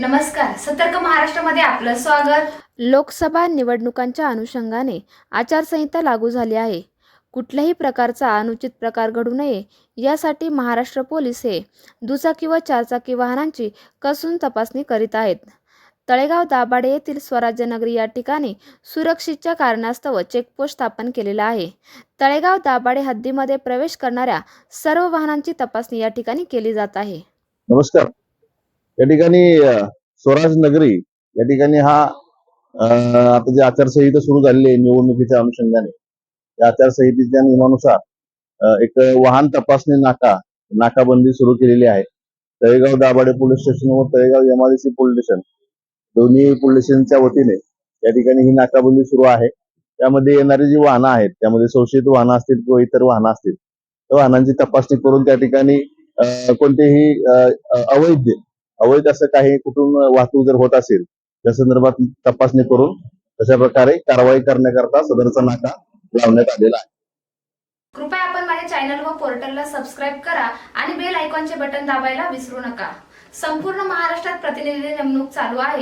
नमस्कार. सतर्क महाराष्ट्रामध्ये आपलं स्वागत. लोकसभा निवडणुकांच्या अनुषंगाने आचारसंहिता लागू झाली आहे. कुठल्याही प्रकारचा अनुचित प्रकार घडू नये यासाठी महाराष्ट्र पोलीस हे दुचाकी व चारचाकी वाहनांची कसून तपासणी करीत आहेत. तळेगाव दाभाडे येथील स्वराज्य नगरी या ठिकाणी सुरक्षेच्या कारणास्तव चेकपोस्ट स्थापन केलेला आहे. तळेगाव दाभाडे हद्दीमध्ये प्रवेश करणाऱ्या सर्व वाहनांची तपासणी या ठिकाणी केली जात आहे. नमस्कार. या ठिकाणी स्वराज नगरी या ठिकाणी हा आता जे आचारसंहिता सुरू झालेली आहे निवडणुकीच्या अनुषंगाने त्या आचारसंहितेच्या नियमानुसार एक वाहन तपासणी नाका नाकाबंदी सुरू केलेली आहे. तळेगाव दाभाडे पोलीस स्टेशन व तळेगाव एमआरसी पोलीस स्टेशन दोन्ही पोलीस स्टेशनच्या वतीने या ठिकाणी ही नाकाबंदी सुरू आहे. त्यामध्ये येणारी जी वाहनं आहेत त्यामध्ये संशयित वाहनं असतील किंवा इतर वाहनं असतील त्या वाहनांची तपासणी करून त्या ठिकाणी कोणतेही अवैध अवैध असं काही कुठून वाहतूक जर होत असेल त्या संदर्भात तपासणी करून तशा प्रकारे कारवाई करण्याकरता सदरचा नाका लावण्यात आलेला आहे. कृपया आपण माझ्या चॅनल व पोर्टलला सबस्क्राईब करा आणि बेल आयकॉनचे बटन दाबायला विसरू नका. संपूर्ण महाराष्ट्रात प्रतिनिधी नेमणूक चालू आहे.